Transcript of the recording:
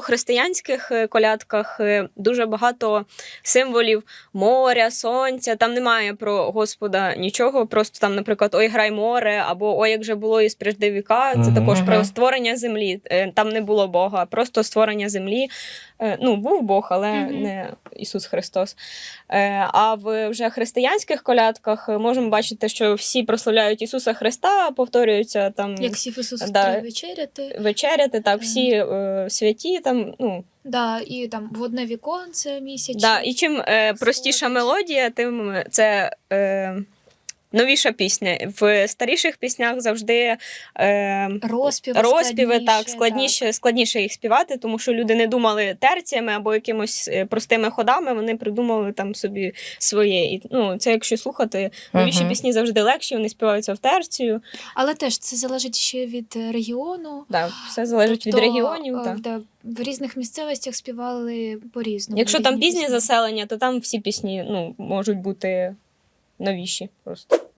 дохристиянських е, колядках е, дуже багато символів моря, сонця. Там немає про Господа нічого. Просто там, наприклад, ой, грай море, або ой, як же було із прежде віка. Це також про створення землі. Е, Там не було Бога, просто створення землі. Ну, був Бог, але не Ісус Христос. Е, А в вже християнських колядках е, можемо бачити, що всі прославляють Ісуса Христа, повторюються там Як сів Ісус Да. вечеряти. вечеряти, так, Мгм. всі е, святі там, ну, Да, і там водне віконце місяць. да. І чим е, простіша мелодія, тим це е, новіша пісня. В старіших піснях завжди е, Розпіви, розпіви так, складніше, складніше, складніше їх співати, тому що люди не думали терціями або якимось е, простими ходами, вони придумали там собі своє. І, ну, це якщо слухати, новіші Мгм. пісні завжди легші, вони співаються в терцію. Але теж це залежить ще від е, регіону. Да, все залежить від Тобто, регіонів. е, Так. да, в різних місцевостях співали по-різному. Якщо там пізнє пісні. заселення, то там всі пісні ну, можуть бути новіші просто.